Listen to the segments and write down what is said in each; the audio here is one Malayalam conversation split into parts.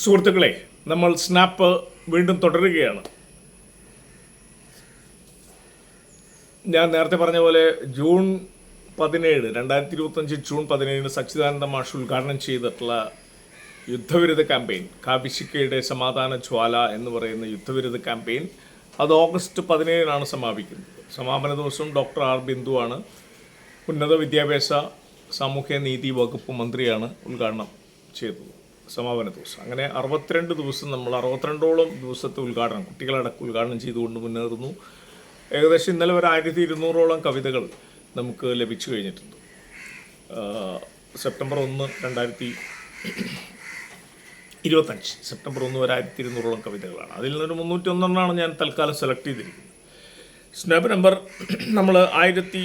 സുഹൃത്തുക്കളെ നമ്മൾ സ്നാപ്പ് വീണ്ടും തുടരുകയാണ്. ഞാൻ നേരത്തെ പറഞ്ഞ പോലെ ജൂൺ പതിനേഴ് രണ്ടായിരത്തി ഇരുപത്തഞ്ച് ജൂൺ പതിനേഴിന് സച്ചിദാനന്ദ മാഷ് ഉദ്ഘാടനം ചെയ്തിട്ടുള്ള യുദ്ധവിരുദ്ധ ക്യാമ്പയിൻ കാവിശിക്കയുടെ സമാധാന ജ്വാല എന്ന് പറയുന്ന യുദ്ധവിരുദ്ധ ക്യാമ്പയിൻ അത് ഓഗസ്റ്റ് പതിനേഴിനാണ് സമാപിക്കുന്നത്. സമാപന ദിവസം ഡോക്ടർ ആർ ബിന്ദുവാണ് ഉന്നത വിദ്യാഭ്യാസ സാമൂഹ്യ നീതി വകുപ്പ് മന്ത്രിയാണ് ഉദ്ഘാടനം ചെയ്തത്. സമാപന ദിവസം. അങ്ങനെ അറുപത്തിരണ്ട് ദിവസം നമ്മൾ അറുപത്തിരണ്ടോളം ദിവസത്തെ ഉദ്ഘാടനം കുട്ടികളടക്കം ഉദ്ഘാടനം ചെയ്തുകൊണ്ട് മുന്നേറുന്നു. ഏകദേശം ഇന്നലെ വരെ ആയിരത്തി ഇരുന്നൂറോളം കവിതകൾ നമുക്ക് ലഭിച്ചു കഴിഞ്ഞിട്ടുണ്ട്. സെപ്റ്റംബർ ഒന്ന് രണ്ടായിരത്തി ഇരുപത്തഞ്ച്. സെപ്റ്റംബർ ഒന്ന് വരെ ആയിരത്തി ഇരുന്നൂറോളം കവിതകളാണ്. അതിൽ നിന്നൊരു മുന്നൂറ്റി ഒന്നെണ്ണമാണ് ഞാൻ തൽക്കാലം സെലക്ട് ചെയ്തിരിക്കുന്നത്. സ്നാപ്പ് നമ്പർ നമ്മൾ ആയിരത്തി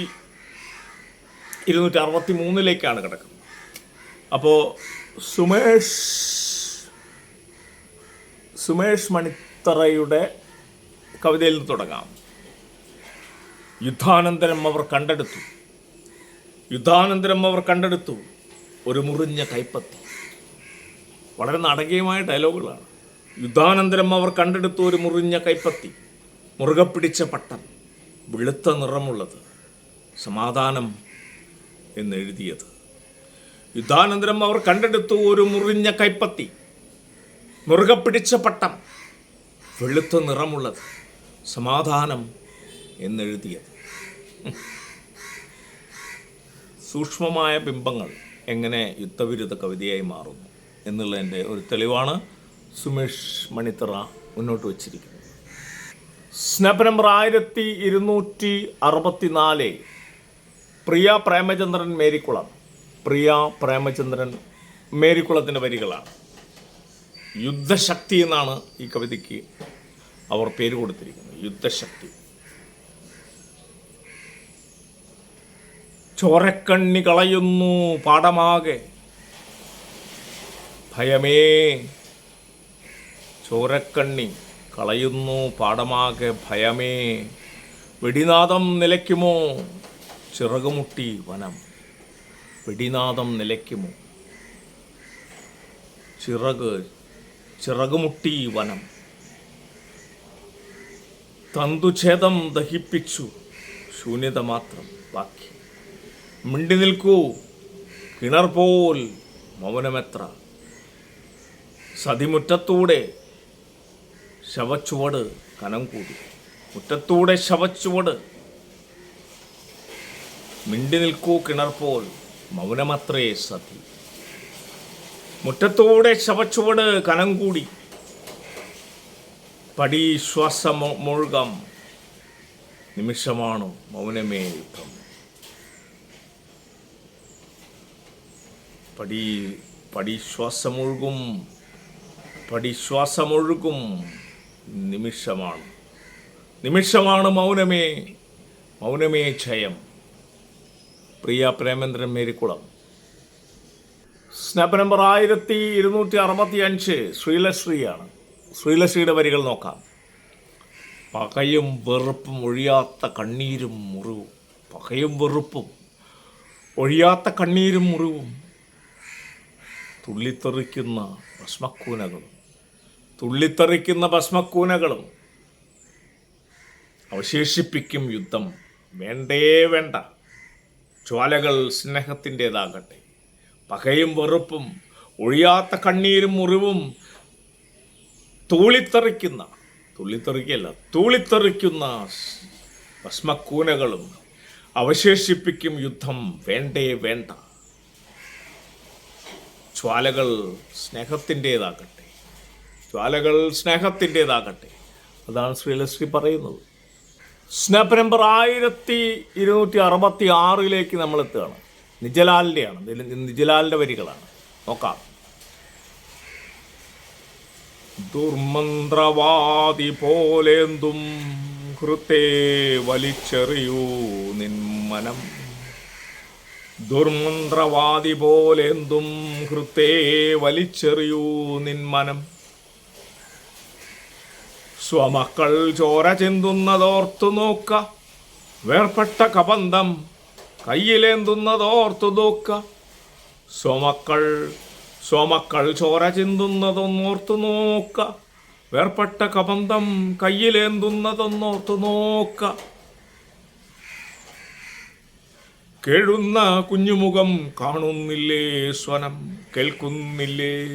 ഇരുന്നൂറ്റി അറുപത്തി മൂന്നിലേക്കാണ് കിടക്കുന്നത്. അപ്പോൾ സുമേഷ് സുമേഷ് മണിത്തറയുടെ കവിതയിൽ നിന്ന് തുടങ്ങാം. യുദ്ധാനന്തരം അവർ കണ്ടെടുത്തു. യുദ്ധാനന്തരം അവർ കണ്ടെടുത്തു. ഒരു മുറിഞ്ഞ കൈപ്പത്തി. വളരെ നാടകീയമായ ഡയലോഗുകളാണ്. യുദ്ധാനന്തരം അവർ കണ്ടെടുത്തു ഒരു മുറിഞ്ഞ കൈപ്പത്തി. മുറുകെ പിടിച്ച പട്ടം. വെളുത്ത നിറമുള്ളത്. സമാധാനം എന്നെഴുതിയത് യുദ്ധാനന്തരം അവർ കണ്ടെടുത്തു ഒരു മുറിഞ്ഞ കൈപ്പത്തി. മുറുകെ പിടിച്ച പട്ടം. വെളുത്ത നിറമുള്ളത്. സമാധാനം എന്നെഴുതിയത്. സൂക്ഷ്മമായ ബിംബങ്ങൾ എങ്ങനെ യുദ്ധവിരുദ്ധ കവിതയായി മാറുന്നു എന്നുള്ളതിന്റെ ഒരു തെളിവാണ് സുമേഷ് മണിത്തറ മുന്നോട്ട് വച്ചിരിക്കുന്നത്. സ്നപ്പ് നമ്പർ ആയിരത്തി ഇരുന്നൂറ്റി അറുപത്തിനാല് പ്രിയ പ്രേമചന്ദ്രൻ മേരിക്കുളം. പ്രിയ പ്രേമചന്ദ്രൻ മേരിക്കുളത്തിന്റെ വരികളാണ്. യുദ്ധശക്തി എന്നാണ് ഈ കവിതയ്ക്ക് അവർ പേര് കൊടുത്തിരിക്കുന്നത്. യുദ്ധശക്തി. ചോരക്കണ്ണി കളയുന്നു പാടമാകെ. ഭയമേ. ചോരക്കണ്ണി കളയുന്നു പാടമാകെ ഭയമേ. വെടിനാദം നിലയ്ക്കുമോ? ചിറകുമുട്ടി വനം. വെടിനാദം നിലയ്ക്കുമോ? ചിറക് ചിറകുമുട്ടി വനം. തന്തുഛേദം ദഹിപ്പിച്ചു ശൂന്യത മാത്രം ബാക്കി. മിണ്ടി നിൽക്കൂ കിണർ പോൽ മൗനമെത്ര. സതിമുറ്റത്തൂടെ ശവച്ചുവട് കനം കൂടി. മുറ്റത്തൂടെ ശവച്ചുവട്. മിണ്ടി നിൽക്കൂ കിണർ പോൽ മൗനമത്രേ സതി. മുറ്റത്തോടെ ശവച്ചുവട് കനം കൂടി പടി ശ്വാസം മുഴുകം നിമിഷമാണു മൗനമേ യുദ്ധം പടി പടിശ്വാസമൊഴുകും പടിശ്വാസമൊഴുകും നിമിഷമാണ്. നിമിഷമാണ് മൗനമേ മൗനമേ ജയം പ്രിയ പ്രേമേന്ദ്രൻ മേരിക്കുളം. സ്നാപ്പ് നമ്പർ ആയിരത്തി ഇരുന്നൂറ്റി അറുപത്തി അഞ്ച് ശ്രീലശ്രീയാണ്. ശ്രീലശ്രീയുടെ വരികൾ നോക്കാം. പകയും വെറുപ്പും ഒഴിയാത്ത കണ്ണീരും മുറിവും. പകയും വെറുപ്പും ഒഴിയാത്ത കണ്ണീരും മുറിവും. തുള്ളിത്തെറിക്കുന്ന ഭസ്മക്കൂനകളും. തുള്ളിത്തെറിക്കുന്ന ഭസ്മക്കൂനകളും. അവശേഷിപ്പിക്കും യുദ്ധം. വേണ്ടേ വേണ്ട. ജ്വാലകൾ സ്നേഹത്തിന്റെതാകട്ടെ. പകയും വെറുപ്പും ഒഴിയാത്ത കണ്ണീരും മുറിവും തൂളിത്തെറിക്കുന്ന തുള്ളിത്തെറിക്കല്ല തൂളിത്തെറിക്കുന്ന ഭസ്മക്കൂനകളും അവശേഷിപ്പിക്കും യുദ്ധം വേണ്ടേ വേണ്ട. ജ്വാലകൾ സ്നേഹത്തിന്റെതാകട്ടെ. ജ്വാലകൾ സ്നേഹത്തിന്റെതാകട്ടെ. അതാണ് ശ്രീലക്ഷ്മി പറയുന്നത്. സ്നാപ്പ് നമ്പർ ആയിരത്തി ഇരുന്നൂറ്റി അറുപത്തി ആറിലേക്ക് നമ്മൾ എത്തുകയാണ് നിജലാലിന്റെയാണ് നിജലാലിന്റെ വരികളാണ്. നോക്കാം. ദുർമന്ത്രവാദി പോലെന്തും ഹൃത്തെ വലിച്ചെറിയൂ നിന്മനം. ദുർമന്ത്രവാദി പോലെന്തും ഹൃത്തെ വലിച്ചെറിയൂ നിന്മനം. സ്വമക്കൾ ചോര ചിന്തുന്നതോർത്തു നോക്ക. വേർപ്പെട്ട കബന്ധം കയ്യിലേന്തുന്നതോർത്തു നോക്ക. സ്വമക്കൾ സ്വമക്കൾ ചോര ചിന്തുന്നതൊന്നോർത്തു നോക്ക. വേർപ്പെട്ട കബന്ധം കയ്യിലേന്തുന്നതൊന്നോർത്തു നോക്ക. കേഴുന്ന കുഞ്ഞുമുഖം കാണുന്നില്ലേ സ്വനം? കേൾക്കുന്നില്ലേ?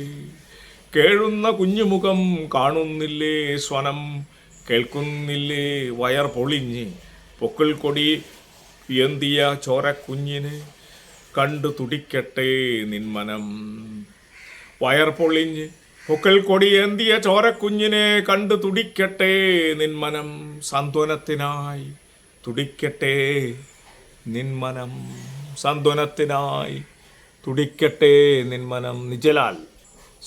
കേഴുന്ന കുഞ്ഞുമുഖം കാണുന്നില്ലേ സ്വനം? കേൾക്കുന്നില്ലേ വയർ പൊളിഞ്ഞ്? പൊക്കിൾ കൊടി എന്തിയ ചോരക്കുഞ്ഞിന് കണ്ടു തുടിക്കട്ടെ നിന്മനം വയർ പൊളിഞ്ഞ് പൊക്കിൾ കൊടി എന്തിയ ചോരക്കുഞ്ഞിനെ കണ്ടു തുടിക്കട്ടെ നിന്മനം സാന്ത്വനത്തിനായി തുടിക്കട്ടെ നിന്മനം സാന്ത്വനത്തിനായി തുടിക്കട്ടെ നിന്മനം നിജലാൽ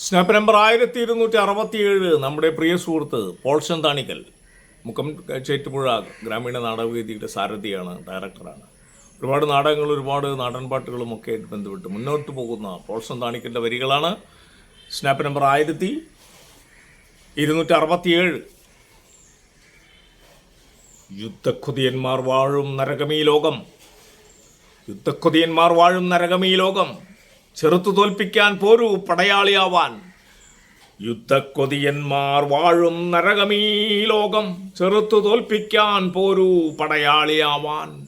സ്നാപ്പ് നമ്പർ ആയിരത്തി ഇരുന്നൂറ്റി അറുപത്തിയേഴ് നമ്മുടെ പ്രിയ സുഹൃത്ത് പോൾഷൻ താണിക്കൽ മുക്കം ചേറ്റുപുഴ ഗ്രാമീണ നാടകവേദിയുടെ സാരഥിയാണ് ഡയറക്ടറാണ്. ഒരുപാട് നാടകങ്ങൾ ഒരുപാട് നാടൻപാട്ടുകളും ഒക്കെ ആയിട്ട് ബന്ധപ്പെട്ട് മുന്നോട്ട് പോകുന്ന പോൾഷൻ താണിക്കലിന്റെ വരികളാണ്. സ്നാപ്പ് നമ്പർ ആയിരത്തി ഇരുന്നൂറ്റി അറുപത്തിയേഴ് യുദ്ധക്കുതിയന്മാർ വാഴും നരകമീ ലോകം. യുദ്ധക്കുതിയന്മാർ വാഴും നരകമീ ലോകം. ചെറുത്തു തോൽപ്പിക്കാൻ പോരൂ പടയാളിയാവാൻ. യുദ്ധക്കൊതിയന്മാർ വാഴും നരകമീ ലോകം. ചെറുത്തു തോൽപ്പിക്കാൻ പോരൂ പടയാളിയാവാൻ.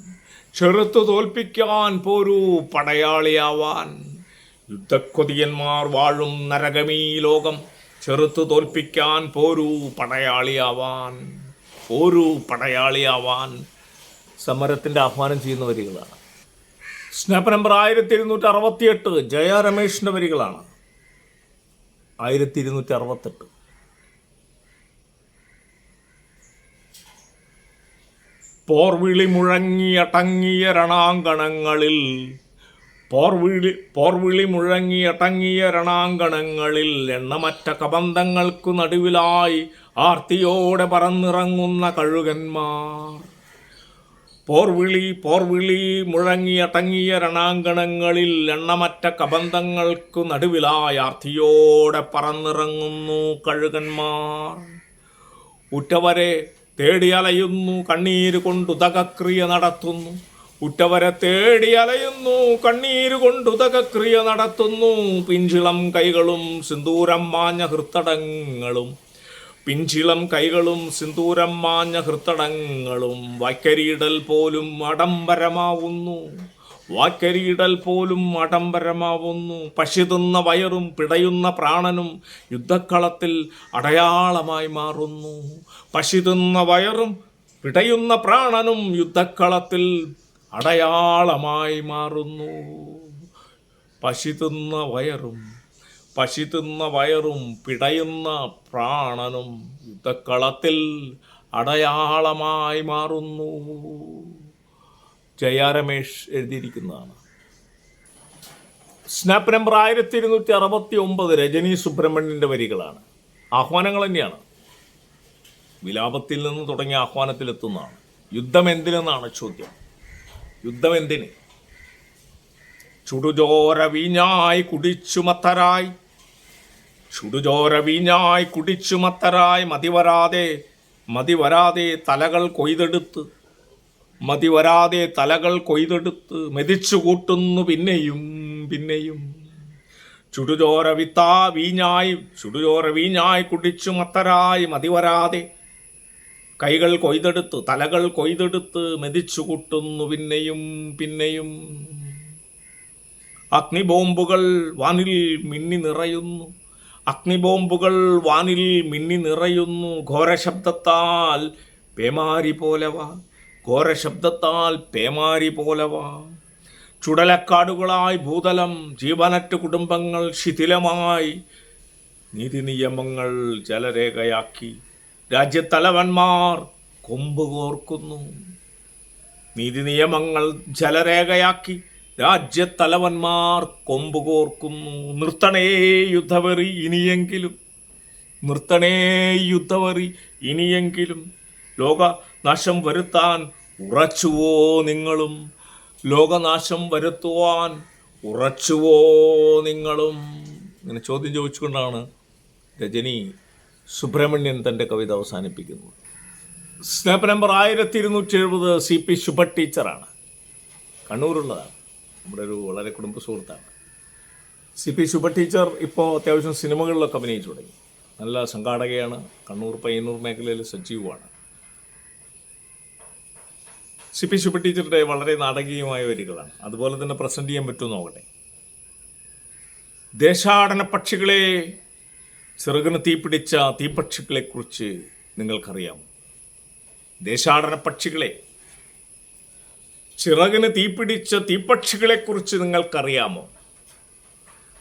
ചെറുത്തു തോൽപ്പിക്കാൻ പോരൂ പടയാളിയാവാൻ. യുദ്ധക്കൊതിയന്മാർ വാഴും നരകമീ ലോകം. ചെറുത്തു തോൽപ്പിക്കാൻ പോരൂ പടയാളിയാവാൻ. പോരൂ പടയാളിയാവാൻ. സമരത്തിന്റെ ആഹ്വാനം ചെയ്യുന്ന വരികളാണ്. സ്നാപ്പ് നമ്പർ ആയിരത്തി ഇരുന്നൂറ്റി അറുപത്തിയെട്ട് ജയ രമേഷിന്റെ വരികളാണ്. ആയിരത്തി ഇരുന്നൂറ്റി അറുപത്തെട്ട് പോർവിളി മുഴങ്ങിയ അടങ്ങിയ രണാങ്കണങ്ങളിൽ പോർവിളി പോർവിളി മുഴങ്ങിയ അടങ്ങിയ രണാങ്കണങ്ങളിൽ എണ്ണമറ്റ കബന്ധങ്ങൾക്കു നടുവിലായി ആർത്തിയോടെ പറന്നിറങ്ങുന്ന കഴുകന്മാർ. പോർവിളി പോർവിളി മുഴങ്ങിയ അടങ്ങിയ രണാങ്കണങ്ങളിൽ എണ്ണമറ്റ കബന്ധങ്ങൾക്കു നടുവിലായി അർത്ഥിയോടെ പറന്നിറങ്ങുന്നു കഴുകന്മാർ. ഉറ്റവരെ തേടി അലയുന്നു കണ്ണീര് കൊണ്ടുതകക്രിയ നടത്തുന്നു. ഉറ്റവരെ തേടി അലയുന്നു കണ്ണീര് കൊണ്ടുതകക്രിയ നടത്തുന്നു. പിഞ്ചിളം കൈകളും സിന്ദൂരം മാഞ്ഞ ഹൃത്തടങ്ങളും പിഞ്ചിളം കൈകളും സിന്ദൂരം മാഞ്ഞ ഹൃത്തടങ്ങളും വാക്കരിയിടൽ പോലും അടംബരമാവുന്നു. വാക്കരിയിടൽ പോലും അടംബരമാവുന്നു. പശിതുന്ന വയറും പിടയുന്ന പ്രാണനും യുദ്ധക്കളത്തിൽ അടയാളമായി മാറുന്നു. പശിതുന്ന വയറും പിടയുന്ന പ്രാണനും യുദ്ധക്കളത്തിൽ അടയാളമായി മാറുന്നു. പശിതുന്ന വയറും പശിതുന്ന വയറും പിടയുന്ന പ്രാണനും യുദ്ധക്കളത്തിൽ അടയാളമായി മാറുന്നു. ജയ രമേഷ് എഴുതിയിരിക്കുന്നതാണ്. സ്നാപ്പ് നമ്പർ ആയിരത്തി ഇരുന്നൂറ്റി അറുപത്തി ഒമ്പത് രജനി സുബ്രഹ്മണ്യന്റെ വരികളാണ്. ആഹ്വാനങ്ങൾ തന്നെയാണ്. വിലാപത്തിൽ നിന്ന് തുടങ്ങിയ ആഹ്വാനത്തിലെത്തുന്നതാണ്. യുദ്ധം എന്തിനെന്നാണ് ചോദ്യം. യുദ്ധം എന്തിന്? ചുടുചോര വീഞ്ഞായി കുടിച്ചുമത്തരായി ചുടുചോര വീഞ്ഞായി കുടിച്ചുമത്തരായി മതിവരാതെ മതിവരാതെ തലകൾ കൊയ്തെടുത്ത് മതിവരാതെ തലകൾ കൊയ്തെടുത്ത് മെതിച്ചു കൂട്ടുന്നു പിന്നെയും പിന്നെയും. ചുടുചോര വിത്താ വീഞ്ഞായി ചുടുചോര വീഞ്ഞായി കുടിച്ചു മത്തരായി മതിവരാതെ കൈകൾ കൊയ്തെടുത്ത് തലകൾ കൊയ്തെടുത്ത് മെതിച്ചു കൂട്ടുന്നു പിന്നെയും പിന്നെയും. അഗ്നിബോംബുകൾ വാനിൽ മിന്നി നിറയുന്നു. അഗ്നിബോംബുകൾ വാനിൽ മിന്നി നിറയുന്നു. ഘോരശബ്ദത്താൽ പേമാരി പോലവ. ഘോരശബ്ദത്താൽ പേമാരി പോലവ. ചുടലക്കാടുകളായി ഭൂതലം ജീവനറ്റ് കുടുംബങ്ങൾ ശിഥിലമായി. നീതി നിയമങ്ങൾ ജലരേഖയാക്കി. രാജ്യത്തലവന്മാർ കൊമ്പ് കോർക്കുന്നു നീതി നിയമങ്ങൾ ജലരേഖയാക്കി. രാജ്യത്തലവന്മാർ കൊമ്പുകോർക്കുന്നു നിർത്തണേ യുദ്ധവെറി ഇനിയെങ്കിലും. നിർത്തണേ യുദ്ധവറി ഇനിയെങ്കിലും. ലോകനാശം വരുത്താൻ ഉറച്ചുവോ നിങ്ങളും? ലോകനാശം വരുത്തുവാൻ ഉറച്ചുവോ നിങ്ങളും? ഇങ്ങനെ ചോദ്യം ചോദിച്ചുകൊണ്ടാണ് രജനി സുബ്രഹ്മണ്യൻ തന്റെ കവിത അവസാനിപ്പിക്കുന്നത്. സ്നാപ്പ് നമ്പർ ആയിരത്തി ഇരുന്നൂറ്റി എഴുപത് സി പി ശുഭ ടീച്ചറാണ്. കണ്ണൂരുള്ളതാണ്. നമ്മുടെ ഒരു വളരെ കുടുംബ സുഹൃത്താണ്. സി പി ശുഭ ടീച്ചർ ഇപ്പോൾ അത്യാവശ്യം സിനിമകളിലൊക്കെ അഭിനയിച്ചു തുടങ്ങി. നല്ല സംഘാടകയാണ് കണ്ണൂർ പയ്യന്നൂർ മേഖലയിൽ സജീവമാണ്. സി പി ശുഭ ടീച്ചറുടെ വളരെ നാടകീയമായ വരികളാണ്. അതുപോലെ തന്നെ പ്രസന്റ് ചെയ്യാൻ പറ്റുമോ നോക്കട്ടെ. ദേശാടന പക്ഷികളെ ചെറുകിന് തീപിടിച്ച തീപക്ഷികളെക്കുറിച്ച് നിങ്ങൾക്കറിയാം ദേശാടന പക്ഷികളെ ചിറകിന് തീപിടിച്ച തീപക്ഷികളെക്കുറിച്ച് നിങ്ങൾക്കറിയാമോ?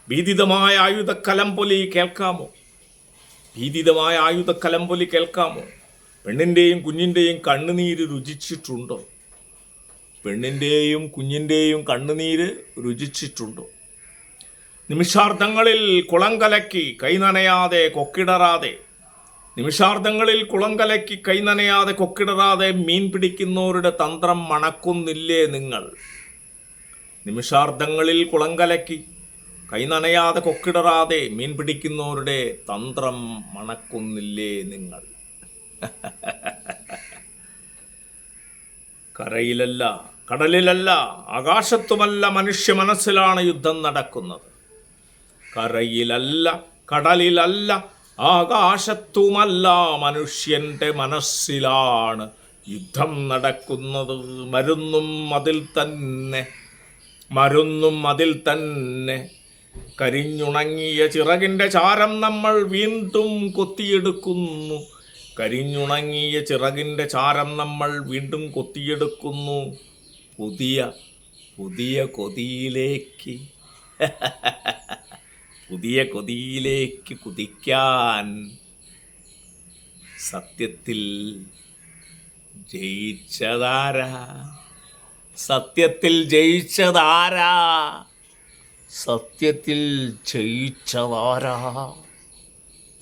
ഭീതിതമായ ആയുധ കലമ്പൊലി കേൾക്കാമോ? ഭീതിതമായ ആയുധ കലമ്പൊലി കേൾക്കാമോ? പെണ്ണിന്റെയും കുഞ്ഞിന്റെയും കണ്ണുനീര് രുചിച്ചിട്ടുണ്ടോ? പെണ്ണിന്റെയും കുഞ്ഞിന്റെയും കണ്ണുനീര് രുചിച്ചിട്ടുണ്ടോ? നിമിഷാർത്ഥങ്ങളിൽ കുളം കലക്കി കൈ നനയാതെ കൊക്കിടറാതെ നിമിഷാർദ്ധങ്ങളിൽ കുളം കലക്കി കൈനനയാതെ കൊക്കിടറാതെ മീൻ പിടിക്കുന്നവരുടെ തന്ത്രം മണക്കുന്നില്ലേ നിങ്ങൾ? നിമിഷാർദ്ധങ്ങളിൽ കുളം കലക്കി കൈനനയാതെ കൊക്കിടറാതെ മീൻ പിടിക്കുന്നവരുടെ തന്ത്രം മണക്കുന്നില്ലേ നിങ്ങൾ? കരയിലല്ല കടലിലല്ല ആകാശത്തുമല്ല മനുഷ്യ മനസ്സിലാണ് യുദ്ധം നടക്കുന്നത്. കരയിലല്ല കടലിലല്ല ആകാശത്തുമല്ല മനുഷ്യന്റെ മനസ്സിലാണ് യുദ്ധം നടക്കുന്നത്. മരുന്നും അതിൽ തന്നെ മരുന്നും അതിൽ തന്നെ. കരിഞ്ഞുണങ്ങിയ ചിറകിന്റെ ചാരം നമ്മൾ വീണ്ടും കൊത്തിയെടുക്കുന്നു. കരിഞ്ഞുണങ്ങിയ ചിറകിന്റെ ചാരം നമ്മൾ വീണ്ടും കൊത്തിയെടുക്കുന്നു. പുതിയ പുതിയ കൊതിയിലേക്ക്. പുതിയ കൊതിയിലേക്ക് കുതിക്കാൻ സത്യത്തിൽ ജയിച്ചതാരാ? സത്യത്തിൽ ജയിച്ചതാരാ? സത്യത്തിൽ ജയിച്ചതാരാ?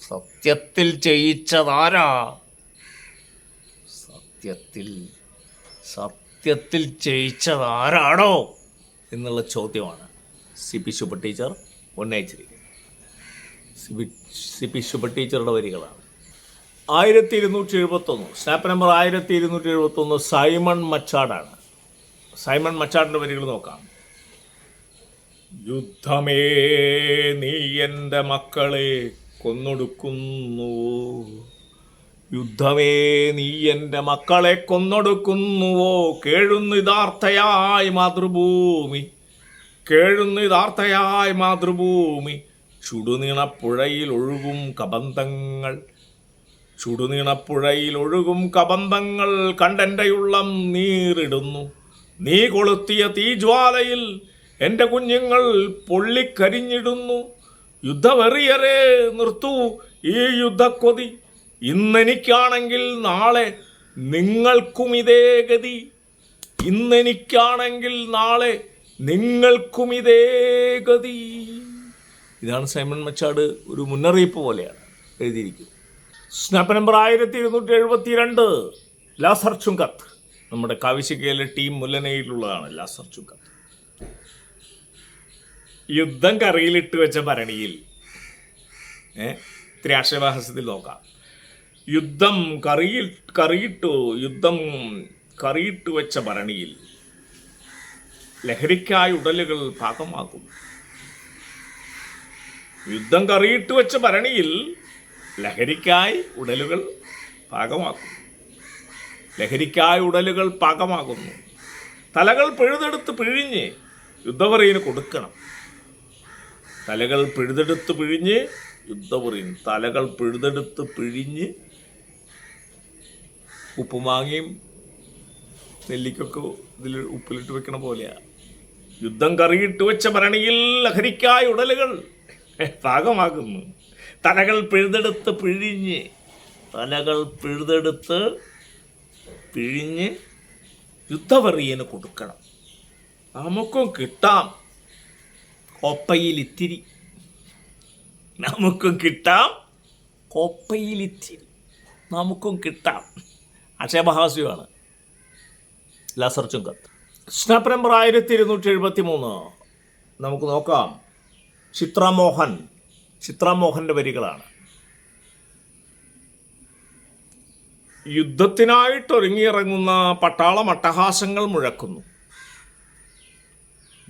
സത്യത്തിൽ ജയിച്ചതാരാ? സത്യത്തിൽ സത്യത്തിൽ ജയിച്ചതാരാണോ? എന്നുള്ള ചോദ്യമാണ് സി പി ശുഭ ടീച്ചർ ഉന്നയിച്ചിരിക്കുന്നത്. സി പി ശുഭ ടീച്ചറുടെ വരികളാണ്. ആയിരത്തി ഇരുന്നൂറ്റി എഴുപത്തൊന്ന് സ്നാപ്പ് നമ്പർ ആയിരത്തി ഇരുന്നൂറ്റി എഴുപത്തൊന്ന് സൈമൺ മച്ചാടാണ്. സൈമൺ മച്ചാടിന്റെ വരികൾ നോക്കാം. യുദ്ധമേ നീ എന്റെ മക്കളെ കൊന്നൊടുക്കുന്നു. യുദ്ധമേ നീ എന്റെ മക്കളെ കൊന്നൊടുക്കുന്നുവോ കേഴുന്നിതാർത്ഥയായി മാതൃഭൂമി കേഴുന്നിതാർത്ഥയായി മാതൃഭൂമി. ചുടുനീണപ്പുഴയിൽ ഒഴുകും കബന്ധങ്ങൾ. ചുടുനീണപ്പുഴയിൽ ഒഴുകും കബന്ധങ്ങൾ കണ്ടെന്റെ ഉള്ളം നീറിടുന്നു. നീ കൊളുത്തിയ തീജ്വാലയിൽ എന്റെ കുഞ്ഞുങ്ങൾ പൊള്ളിക്കരിഞ്ഞിടുന്നു. യുദ്ധവെറിയരെ നിർത്തൂ ഈ യുദ്ധക്കൊതി. ഇന്നെനിക്കാണെങ്കിൽ നാളെ നിങ്ങൾക്കും ഇതേ ഗതി. ഇന്നെനിക്കാണെങ്കിൽ നാളെ നിങ്ങൾക്കും ഇതേ ഗതി. ഇതാണ് സൈമൺ മച്ചാട് ഒരു മുന്നറിയിപ്പ് പോലെയാണ് എഴുതിയിരിക്കുന്നത്. സ്നാപ്പ് നമ്പർ ആയിരത്തി ഇരുന്നൂറ്റി എഴുപത്തി രണ്ട് ലാസർ ചുങ്കത്ത്. നമ്മുടെ കാവിശിക്കയിലെ ടീം മുല്ലനയിലുള്ളതാണ് ലാസർ ചുങ്കത്ത്. യുദ്ധം കറിയിലിട്ട് വെച്ച ഭരണിയിൽ ഇത്തിരി ആക്ഷേപഹാസ്യത്തിൽ നോക്കാം. യുദ്ധം കറിയിൽ കറിയിട്ടു യുദ്ധം കറിയിട്ട് വെച്ച ഭരണിയിൽ ലഹരിക്കായ ഉടലുകൾ പാകമാകും. യുദ്ധം കറിയിട്ട് വെച്ച ഭരണിയിൽ ലഹരിക്കായി ഉടലുകൾ പാകമാക്കുന്നു. ലഹരിക്കായി ഉടലുകൾ പാകമാകുന്നു. തലകൾ പിഴുതെടുത്ത് പിഴിഞ്ഞ് യുദ്ധപറയിന് കൊടുക്കണം. തലകൾ പിഴുതെടുത്ത് പിഴിഞ്ഞ് യുദ്ധപറയും തലകൾ പിഴുതെടുത്ത് പിഴിഞ്ഞ് ഉപ്പുമാങ്ങയും നെല്ലിക്കൊക്കെ ഇതിൽ ഉപ്പിലിട്ട് വെക്കണ പോലെയാ. യുദ്ധം കറിയിട്ട് വെച്ച ഭരണിയിൽ ലഹരിക്കായ ഉടലുകൾ പാകമാകുന്നു തലകൾ പിഴുതെടുത്ത് പിഴിഞ്ഞ് തലകൾ പിഴുതെടുത്ത് പിഴിഞ്ഞ് യുദ്ധവറിയന് കൊടുക്കണം. നമുക്കും കിട്ടാം. കൊപ്പയിൽ ഇത്തിരി നമുക്കും കിട്ടാം കൊപ്പയിൽ ഇത്തിരി നമുക്കും കിട്ടാം. അക്ഷയമഹാസ്യമാണ് ലാസർ ചുങ്കത്ത്. സ്നാപ്പ് ആയിരത്തി ഇരുന്നൂറ്റി എഴുപത്തി മൂന്ന് നമുക്ക് നോക്കാം. ചിത്രമോഹൻ. ചിത്രമോഹന്റെ വരികളാണ്. യുദ്ധത്തിനായിട്ട് ഒരുങ്ങിയിറങ്ങുന്ന പട്ടാളം അട്ടഹാസങ്ങൾ മുഴക്കുന്നു.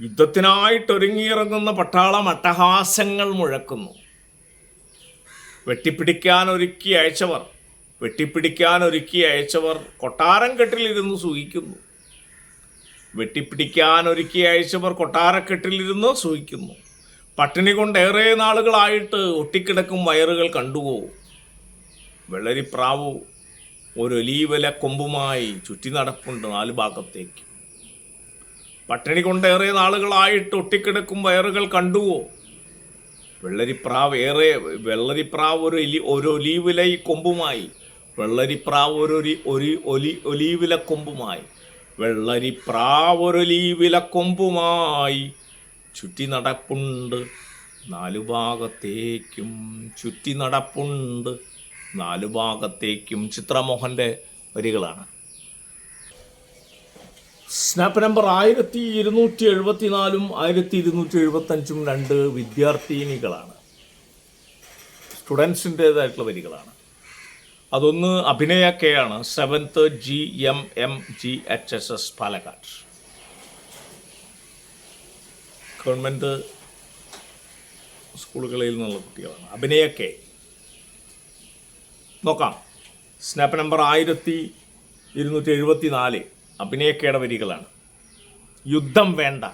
യുദ്ധത്തിനായിട്ട് ഒരുങ്ങിയിറങ്ങുന്ന പട്ടാളം അട്ടഹാസങ്ങൾ മുഴക്കുന്നു. വെട്ടിപ്പിടിക്കാൻ ഒരുക്കി അയച്ചവർ വെട്ടിപ്പിടിക്കാൻ ഒരുക്കി അയച്ചവർ കൊട്ടാരം കെട്ടിലിരുന്ന് സൂഹിക്കുന്നു. വെട്ടിപ്പിടിക്കാൻ ഒരുക്കി അയച്ചവർ കൊട്ടാരക്കെട്ടിലിരുന്ന് സൂഹിക്കുന്നു. പട്ടിണി കൊണ്ട് ഏറെ നാളുകളായിട്ട് ഒട്ടിക്കിടക്കും വയറുകൾ കണ്ടുവോ? വെള്ളരിപ്രാവു ഒരു ഒലീവല കൊമ്പുമായി ചുറ്റി നടപ്പുണ്ട് നാല് ഭാഗത്തേക്ക്. പട്ടിണി കൊണ്ട് ഏറെ നാളുകളായിട്ട് ഒട്ടിക്കിടക്കും വയറുകൾ കണ്ടുവോ? വെള്ളരിപ്രാവ് ഏറെ വെള്ളരിപ്രാവ് ഒരു എലി ഒരു ഒലീവില കൊമ്പുമായി. വെള്ളരിപ്രാവ് ഒരി- ഒരു ഒലി ഒലീവില കൊമ്പുമായി. വെള്ളരിപ്രാവ് ഒരു ഒലീവില കൊമ്പുമായി. ചുറ്റി നടപ്പുണ്ട് നാലു ഭാഗത്തേക്കും ചുറ്റി നടപ്പുണ്ട് നാലു ഭാഗത്തേക്കും ചിത്രമോഹന്റെ വരികളാണ്. സ്നാപ്പ് നമ്പർ ആയിരത്തി ഇരുന്നൂറ്റി എഴുപത്തിനാലും ആയിരത്തി ഇരുന്നൂറ്റി എഴുപത്തഞ്ചും രണ്ട് വിദ്യാർത്ഥിനികളാണ്. സ്റ്റുഡൻസിന്റേതായിട്ടുള്ള വരികളാണ്. അതൊന്ന് അഭിനയ കെ ആണ് seventh G M M G H S S Palakkad. Government സ്കൂളുകളിൽ നിന്നുള്ള കുട്ടികളാണ്. അഭിനയ കെ നോക്കാം. സ്നാപ്പ് നമ്പർ ആയിരത്തി ഇരുന്നൂറ്റി എഴുപത്തി നാല് അഭിനയക്കേട വരികളാണ് യുദ്ധം വേണ്ട.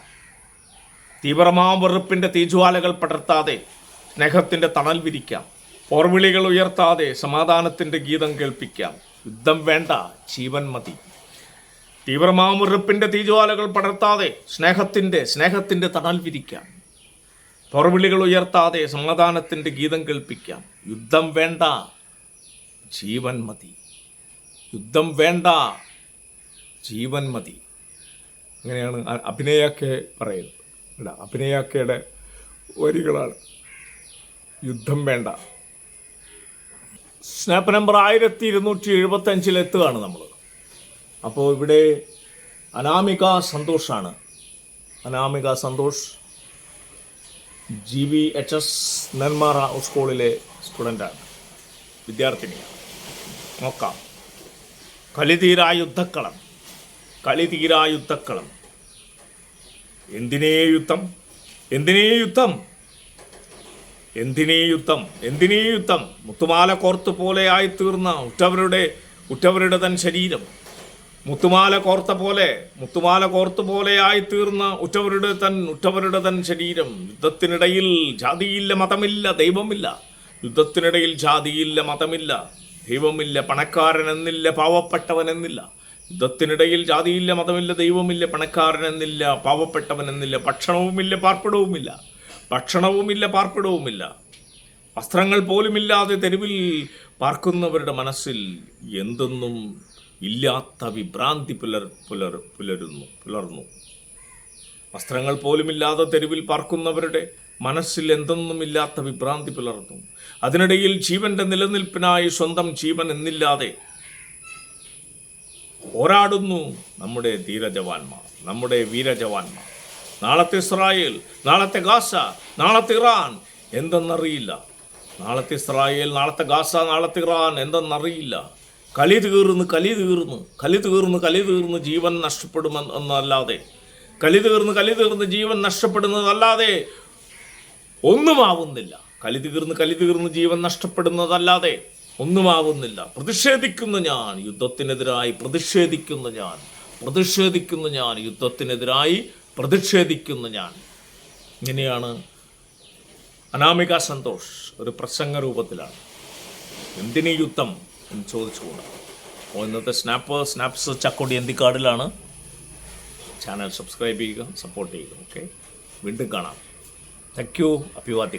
തീവ്രമാം വെറുപ്പിന്റെ തീജ്വാലകൾ പടർത്താതെ സ്നേഹത്തിന്റെ തണൽ വിരിക്കാം. പോർവിളികൾ ഉയർത്താതെ സമാധാനത്തിന്റെ ഗീതം കേൾപ്പിക്കാം. യുദ്ധം വേണ്ട. ജീവൻ മതി. തീവ്രമാം വെറുപ്പിന്റെ തീജ്വാലകൾ പടർത്താതെ സ്നേഹത്തിന്റെ സ്നേഹത്തിന്റെ തണൽ വിരിക്കാം. പോർവിളികൾ ഉയർത്താതെ സമാധാനത്തിന്റെ ഗീതം കേൾപ്പിക്കാം. യുദ്ധം വേണ്ട ജീവൻ മതി. യുദ്ധം വേണ്ട ജീവൻ മതി. അങ്ങനെയാണ് അഭിനയാക്കെ പറയുന്നത്. അല്ല അഭിനയാക്കയുടെ വരികളാണ്. യുദ്ധം വേണ്ട. സ്നാപ്പ് നമ്പർ ആയിരത്തി ഇരുന്നൂറ്റി എഴുപത്തി അഞ്ചിലെത്തുകയാണ് നമ്മൾ അപ്പോൾ ഇവിടെ അനാമിക സന്തോഷാണ്. Anamika Santhosh G V H S Nenmara സ്കൂളിലെ സ്റ്റുഡന്റാണ് വിദ്യാർത്ഥിനിയാണ് നോക്കാം. കളിതീരാ യുദ്ധക്കളം. കളിതീരാ യുദ്ധക്കളം. എന്തിനേ യുദ്ധം? എന്തിനേ യുദ്ധം? എന്തിനേ യുദ്ധം? എന്തിനേ യുദ്ധം? മുത്തുമാല കോർത്ത് പോലെ ആയിത്തീർന്ന ഉറ്റവരുടെ ഉറ്റവരുടെ തൻ ശരീരം. മുത്തുമാല കോർത്ത പോലെ മുത്തുമാല കോർത്ത പോലെ ആയിത്തീർന്ന ഉറ്റവരുടെ തൻ ഉറ്റവരുടെ തൻ ശരീരം. യുദ്ധത്തിനിടയിൽ ജാതിയില്ല മതമില്ല ദൈവമില്ല. യുദ്ധത്തിനിടയിൽ ജാതിയില്ല മതമില്ല. ദൈവമില്ല പണക്കാരനെന്നില്ല പാവപ്പെട്ടവനെന്നില്ല. യുദ്ധത്തിനിടയിൽ ജാതിയില്ല മതമില്ല ദൈവമില്ല പണക്കാരനെന്നില്ല പാവപ്പെട്ടവനെന്നില്ല. ഭക്ഷണവുമില്ല പാർപ്പിടവുമില്ല. ഭക്ഷണവുമില്ല പാർപ്പിടവുമില്ല. വസ്ത്രങ്ങൾ പോലുമില്ലാതെ തെരുവിൽ പാർക്കുന്നവരുടെ മനസ്സിൽ എന്തെന്നും ഇല്ലാത്ത വിഭ്രാന്തി പുലർ പുലർ പുലരുന്നു പുലർന്നു. വസ്ത്രങ്ങൾ പോലുമില്ലാതെ തെരുവിൽ പാർക്കുന്നവരുടെ മനസ്സിൽ എന്തൊന്നുമില്ലാത്ത വിഭ്രാന്തി പുലർന്നു. അതിനിടയിൽ ജീവന്റെ നിലനിൽപ്പിനായി സ്വന്തം ജീവൻ എന്നില്ലാതെ പോരാടുന്നു നമ്മുടെ ധീരജവാന്മാർ നമ്മുടെ വീരജവാന്മാർ. നാളത്തെ ഇസ്രായേൽ നാളത്തെ ഗാസ നാളത്തെ ഇറാൻ എന്തെന്നറിയില്ല. നാളത്തെ ഇസ്രായേൽ നാളത്തെ ഗാസ നാളത്തെ ഇറാൻ എന്തെന്നറിയില്ല. കലി തീർന്ന് കലി തീർന്ന് കലി തീർന്ന് കലി തീർന്ന് ജീവൻ നഷ്ടപ്പെടുമെന്നല്ലാതെ കലി തീർന്ന് കലി തീർന്ന് ജീവൻ നഷ്ടപ്പെടുന്നതല്ലാതെ ഒന്നുമാവുന്നില്ല. കലി തീർന്ന് കലി തീർന്ന് ജീവൻ നഷ്ടപ്പെടുന്നതല്ലാതെ ഒന്നുമാവുന്നില്ല. പ്രതിഷേധിക്കുന്ന ഞാൻ യുദ്ധത്തിനെതിരായി പ്രതിഷേധിക്കുന്ന ഞാൻ പ്രതിഷേധിക്കുന്ന ഞാൻ യുദ്ധത്തിനെതിരായി പ്രതിഷേധിക്കുന്ന ഞാൻ. ഇങ്ങനെയാണ് അനാമിക സന്തോഷ് ഒരു പ്രസംഗ രൂപത്തിലാണ് എന്തിനീ യുദ്ധം? എന്ന് ചോദിച്ചുകൊണ്ട് അപ്പോൾ ഇന്നത്തെ സ്നാപ്പ് സ്നാപ്സ് ചക്കോടി കാർഡിലാണ് ചാനൽ സബ്സ്ക്രൈബ് ചെയ്യുക സപ്പോർട്ട് ചെയ്യുക ഓക്കെ വീണ്ടും കാണാം. താങ്ക് യു അഭിവാദ്യങ്ങൾ.